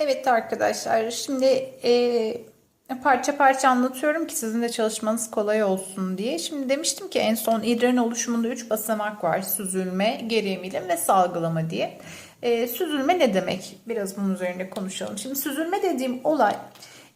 Evet arkadaşlar şimdi e, parça parça anlatıyorum ki sizin de çalışmanız kolay olsun diye. Şimdi demiştim ki en son idrarın oluşumunda 3 basamak var. Süzülme, geri emilim ve salgılama diye. E, süzülme ne demek? Biraz bunun üzerinde konuşalım. Şimdi süzülme dediğim olay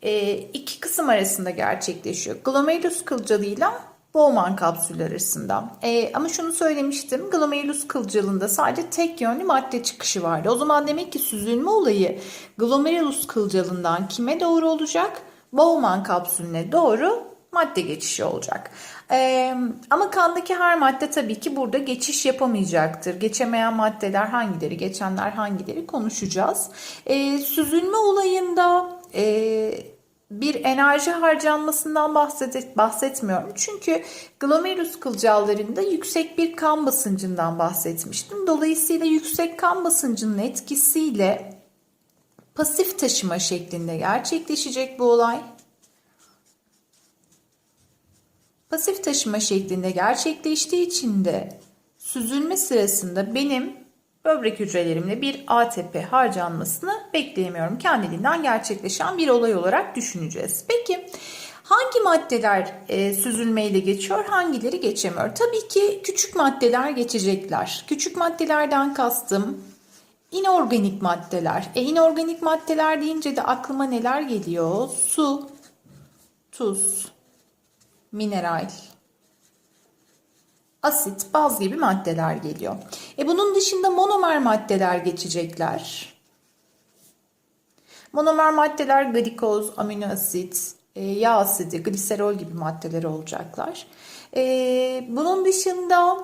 e, iki kısım arasında gerçekleşiyor. Glomerulus kılcalıyla Bowman kapsülü arasında. E, ama şunu söylemiştim. Glomerulus kılcalında sadece tek yönlü madde çıkışı vardı. O zaman demek ki süzülme olayı glomerulus kılcalından kime doğru olacak? Bowman kapsülüne doğru madde geçişi olacak. Ee, ama kandaki her madde tabii ki burada geçiş yapamayacaktır. Geçemeyen maddeler hangileri, geçenler hangileri konuşacağız. Ee, süzülme olayında e, bir enerji harcanmasından bahset, bahsetmiyorum. Çünkü glomerulus kılcallarında yüksek bir kan basıncından bahsetmiştim. Dolayısıyla yüksek kan basıncının etkisiyle pasif taşıma şeklinde gerçekleşecek bu olay. Pasif taşıma şeklinde gerçekleştiği için de süzülme sırasında benim böbrek hücrelerimle bir ATP harcanmasını bekleyemiyorum. Kendiliğinden gerçekleşen bir olay olarak düşüneceğiz. Peki hangi maddeler e, süzülmeyle geçiyor, hangileri geçemiyor? Tabii ki küçük maddeler geçecekler. Küçük maddelerden kastım inorganik maddeler. E inorganik maddeler deyince de aklıma neler geliyor? Su, tuz, mineral, asit, baz gibi maddeler geliyor. E bunun dışında monomer maddeler geçecekler. Monomer maddeler glikoz, amino asit, e, yağ asidi, gliserol gibi maddeler olacaklar. E, bunun dışında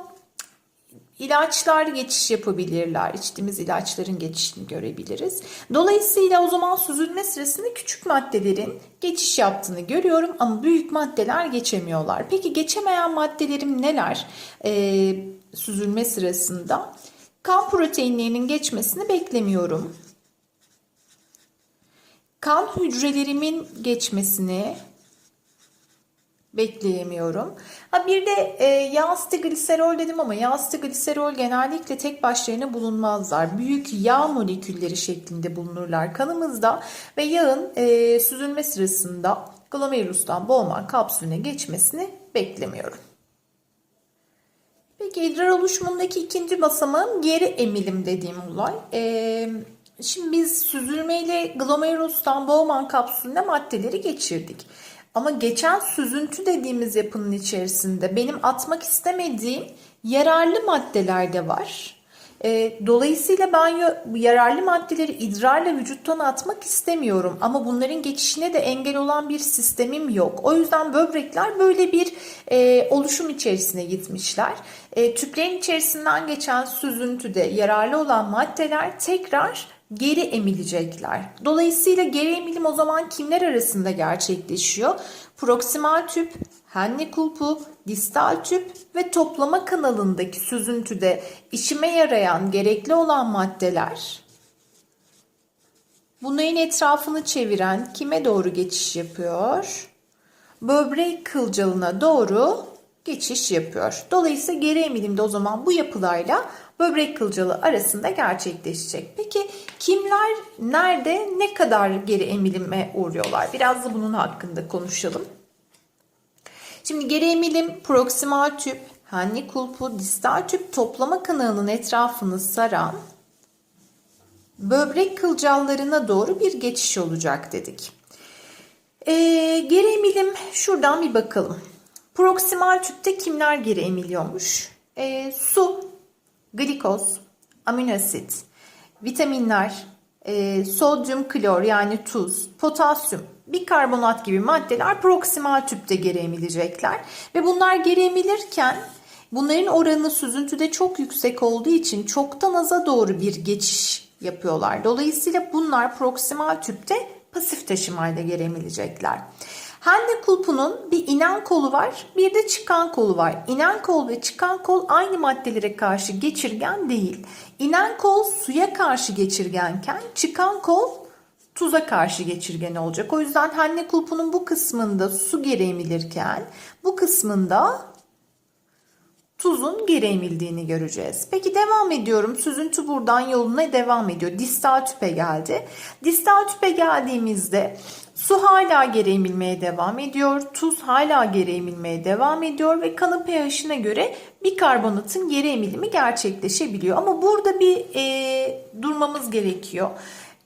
ilaçlar geçiş yapabilirler. İçtiğimiz ilaçların geçişini görebiliriz. Dolayısıyla o zaman süzülme sırasında küçük maddelerin geçiş yaptığını görüyorum ama büyük maddeler geçemiyorlar. Peki geçemeyen maddelerim neler ee, süzülme sırasında? Kan proteinlerinin geçmesini beklemiyorum. Kan hücrelerimin geçmesini bekleyemiyorum. Ha bir de e, yağ asidi gliserol dedim ama yağ asidi gliserol genellikle tek başlarına bulunmazlar. Büyük yağ molekülleri şeklinde bulunurlar kanımızda ve yağın e, süzülme sırasında glomerulustan Bowman kapsülüne geçmesini beklemiyorum. Peki idrar oluşumundaki ikinci basamağım geri emilim dediğim olay. Ee, şimdi biz süzülmeyle glomerulustan Bowman kapsülüne maddeleri geçirdik. Ama geçen süzüntü dediğimiz yapının içerisinde benim atmak istemediğim yararlı maddeler de var. E, dolayısıyla ben yararlı maddeleri idrarla vücuttan atmak istemiyorum ama bunların geçişine de engel olan bir sistemim yok. O yüzden böbrekler böyle bir e, oluşum içerisine gitmişler. E, tüplerin içerisinden geçen süzüntüde yararlı olan maddeler tekrar geri emilecekler. Dolayısıyla geri emilim o zaman kimler arasında gerçekleşiyor? Proksimal tüp, henle kulpu, distal tüp ve toplama kanalındaki süzüntüde işime yarayan gerekli olan maddeler bunların etrafını çeviren kime doğru geçiş yapıyor? Böbrek kılcalına doğru geçiş yapıyor. Dolayısıyla geri emilimde o zaman bu yapılarla böbrek kılcalı arasında gerçekleşecek. Peki kimler nerede ne kadar geri emilime uğruyorlar? Biraz da bunun hakkında konuşalım. Şimdi geri emilim proksimal tüp, henli kulpu, distal tüp toplama kanalının etrafını saran böbrek kılcallarına doğru bir geçiş olacak dedik. Ee, geri emilim şuradan bir bakalım. Proksimal tüpte kimler geri emiliyormuş? Ee, su, glikoz, amino asit, vitaminler, e, sodyum klor yani tuz, potasyum, bikarbonat gibi maddeler proksimal tüpte geri emilecekler. Ve bunlar geri emilirken bunların oranı süzüntüde çok yüksek olduğu için çoktan aza doğru bir geçiş yapıyorlar. Dolayısıyla bunlar proksimal tüpte pasif taşımayla geri emilecekler. Hende kulpunun bir inen kolu var, bir de çıkan kolu var. İnen kol ve çıkan kol aynı maddelere karşı geçirgen değil. İnen kol suya karşı geçirgenken çıkan kol tuza karşı geçirgen olacak. O yüzden henne kulpunun bu kısmında su geri emilirken bu kısmında tuzun geri emildiğini göreceğiz. Peki devam ediyorum. Süzüntü buradan yoluna devam ediyor. Distal tüpe geldi. Distal tüpe geldiğimizde su hala geri emilmeye devam ediyor. Tuz hala geri emilmeye devam ediyor ve kanın pH'ine göre bikarbonatın geri emilimi gerçekleşebiliyor. Ama burada bir e, durmamız gerekiyor.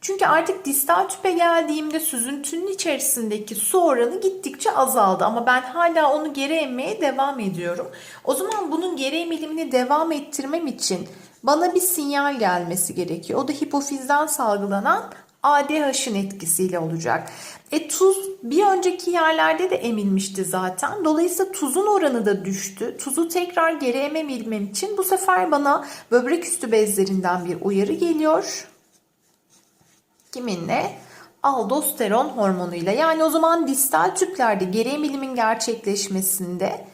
Çünkü artık distal tüpe geldiğimde süzüntünün içerisindeki su oranı gittikçe azaldı ama ben hala onu geri emmeye devam ediyorum. O zaman bunun geri emilimini devam ettirmem için bana bir sinyal gelmesi gerekiyor. O da hipofizden salgılanan ADH'ın etkisiyle olacak. E tuz bir önceki yerlerde de emilmişti zaten. Dolayısıyla tuzun oranı da düştü. Tuzu tekrar geri emebilmem için bu sefer bana böbrek üstü bezlerinden bir uyarı geliyor. Kiminle? Aldosteron hormonuyla. Yani o zaman distal tüplerde geri emilimin gerçekleşmesinde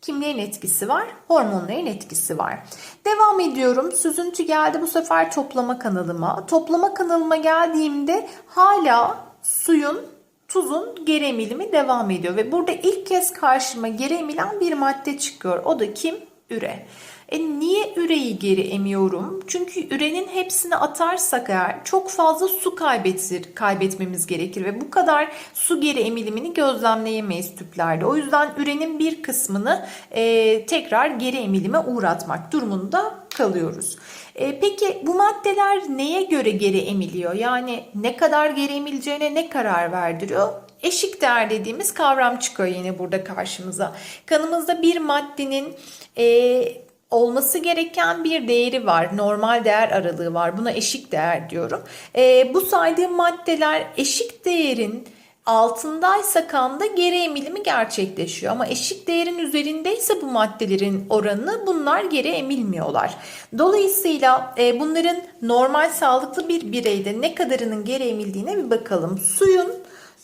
kimlerin etkisi var? Hormonların etkisi var. Devam ediyorum. Süzüntü geldi bu sefer toplama kanalıma. Toplama kanalıma geldiğimde hala suyun tuzun geri emilimi devam ediyor ve burada ilk kez karşıma geri emilen bir madde çıkıyor. O da kim? Üre. E niye üreyi geri emiyorum? Çünkü ürenin hepsini atarsak eğer çok fazla su kaybetir, kaybetmemiz gerekir ve bu kadar su geri emilimini gözlemleyemeyiz tüplerde. O yüzden ürenin bir kısmını e, tekrar geri emilime uğratmak durumunda kalıyoruz. E, peki bu maddeler neye göre geri emiliyor? Yani ne kadar geri emileceğine ne karar verdiriyor? Eşik değer dediğimiz kavram çıkıyor yine burada karşımıza. Kanımızda bir maddenin e, olması gereken bir değeri var. Normal değer aralığı var. Buna eşik değer diyorum. E, bu saydığım maddeler eşik değerin altındaysa kanda geri emilimi gerçekleşiyor. Ama eşik değerin üzerindeyse bu maddelerin oranı bunlar geri emilmiyorlar. Dolayısıyla e, bunların normal sağlıklı bir bireyde ne kadarının geri emildiğine bir bakalım. Suyun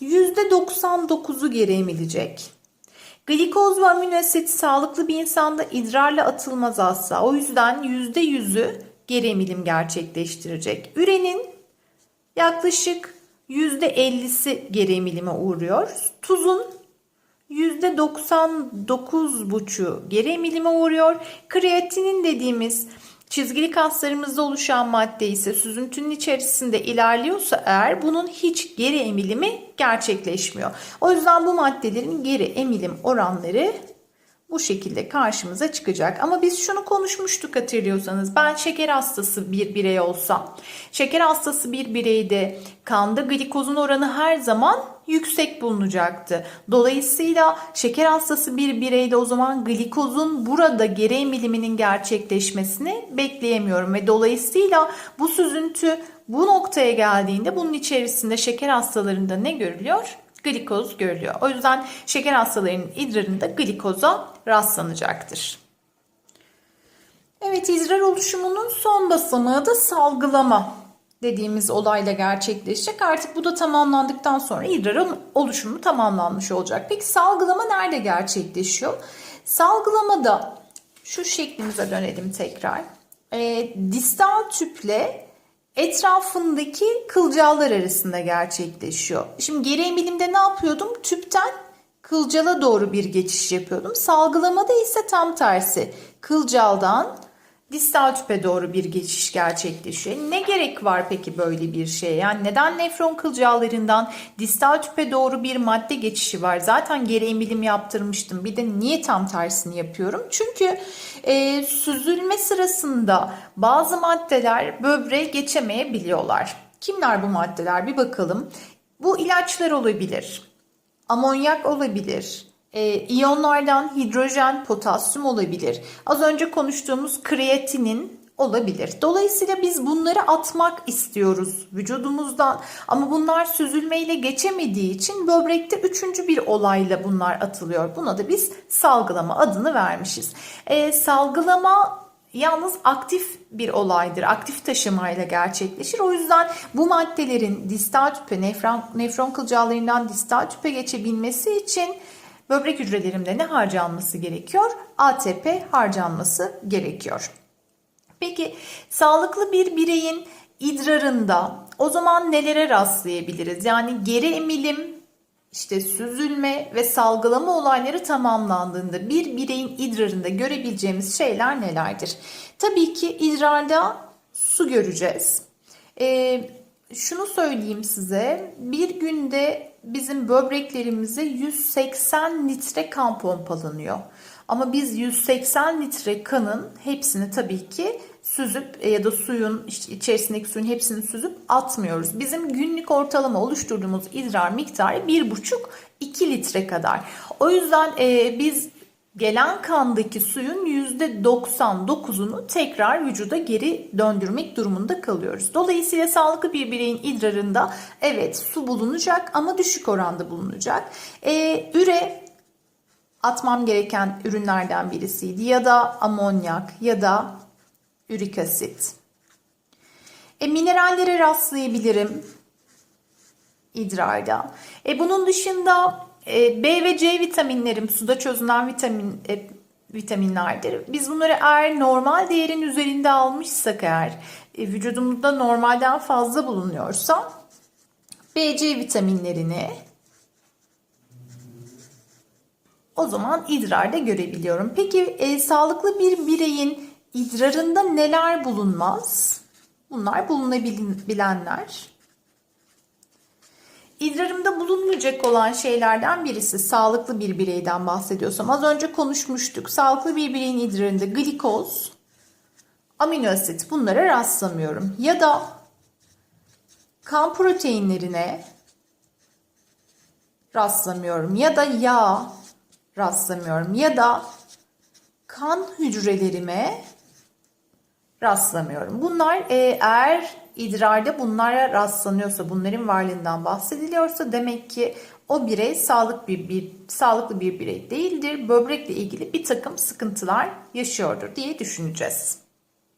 %99'u geri emilecek. Glikoz ve amino asit sağlıklı bir insanda idrarla atılmaz asla. O yüzden %100'ü geri emilim gerçekleştirecek. Ürenin yaklaşık %50'si geri emilime uğruyor. Tuzun %99,5'u geri emilime uğruyor. Kreatinin dediğimiz çizgili kaslarımızda oluşan madde ise süzüntünün içerisinde ilerliyorsa eğer bunun hiç geri emilimi gerçekleşmiyor. O yüzden bu maddelerin geri emilim oranları bu şekilde karşımıza çıkacak. Ama biz şunu konuşmuştuk hatırlıyorsanız. Ben şeker hastası bir birey olsam, şeker hastası bir bireyde kanda glikozun oranı her zaman yüksek bulunacaktı. Dolayısıyla şeker hastası bir bireyde o zaman glikozun burada geri emiliminin gerçekleşmesini bekleyemiyorum ve dolayısıyla bu süzüntü bu noktaya geldiğinde bunun içerisinde şeker hastalarında ne görülüyor? glikoz görülüyor. O yüzden şeker hastalarının idrarında glikoza rastlanacaktır. Evet idrar oluşumunun son basamağı da salgılama dediğimiz olayla gerçekleşecek. Artık bu da tamamlandıktan sonra idrarın oluşumu tamamlanmış olacak. Peki salgılama nerede gerçekleşiyor? Salgılamada şu şeklimize dönelim tekrar. E, distal tüple etrafındaki kılcallar arasında gerçekleşiyor. Şimdi geri emilimde ne yapıyordum? Tüpten kılcala doğru bir geçiş yapıyordum. Salgılamada ise tam tersi. Kılcaldan distal tüpe doğru bir geçiş gerçekleşiyor. Ne gerek var peki böyle bir şeye? Yani neden nefron kılcallarından distal tüpe doğru bir madde geçişi var? Zaten geri emilim yaptırmıştım. Bir de niye tam tersini yapıyorum? Çünkü e, süzülme sırasında bazı maddeler böbreğe geçemeyebiliyorlar. Kimler bu maddeler? Bir bakalım. Bu ilaçlar olabilir. Amonyak olabilir e, iyonlardan hidrojen, potasyum olabilir. Az önce konuştuğumuz kreatinin olabilir. Dolayısıyla biz bunları atmak istiyoruz vücudumuzdan ama bunlar süzülmeyle geçemediği için böbrekte üçüncü bir olayla bunlar atılıyor. Buna da biz salgılama adını vermişiz. E, salgılama yalnız aktif bir olaydır. Aktif taşımayla gerçekleşir. O yüzden bu maddelerin distal tüpe, nefron, nefron kılcallarından distal tüpe geçebilmesi için böbrek hücrelerimde ne harcanması gerekiyor? ATP harcanması gerekiyor. Peki sağlıklı bir bireyin idrarında o zaman nelere rastlayabiliriz? Yani geri emilim işte süzülme ve salgılama olayları tamamlandığında bir bireyin idrarında görebileceğimiz şeyler nelerdir? Tabii ki idrarda su göreceğiz. Ee, şunu söyleyeyim size. Bir günde bizim böbreklerimize 180 litre kan pompalanıyor. Ama biz 180 litre kanın hepsini tabii ki süzüp e, ya da suyun içerisindeki suyun hepsini süzüp atmıyoruz. Bizim günlük ortalama oluşturduğumuz idrar miktarı 1,5-2 litre kadar. O yüzden e, biz gelen kandaki suyun %99'unu tekrar vücuda geri döndürmek durumunda kalıyoruz. Dolayısıyla sağlıklı bir bireyin idrarında evet su bulunacak ama düşük oranda bulunacak. Ee, üre atmam gereken ürünlerden birisiydi ya da amonyak ya da ürik asit. E, minerallere rastlayabilirim idrarda. E, bunun dışında B ve C vitaminlerim suda çözünen vitamin e, vitaminlerdir. Biz bunları eğer normal değerin üzerinde almışsak eğer e, vücudumuzda normalden fazla bulunuyorsa B, C vitaminlerini o zaman idrarda görebiliyorum. Peki e, sağlıklı bir bireyin idrarında neler bulunmaz? Bunlar bulunabilenler. İdrarımda bulunmayacak olan şeylerden birisi sağlıklı bir bireyden bahsediyorsam az önce konuşmuştuk. Sağlıklı bir bireyin idrarında glikoz, amino asit bunlara rastlamıyorum. Ya da kan proteinlerine rastlamıyorum. Ya da yağ rastlamıyorum. Ya da kan hücrelerime rastlamıyorum. Bunlar e, eğer idrarda bunlara rastlanıyorsa, bunların varlığından bahsediliyorsa demek ki o birey sağlıklı bir, bir sağlıklı bir birey değildir. Böbrekle ilgili bir takım sıkıntılar yaşıyordur diye düşüneceğiz.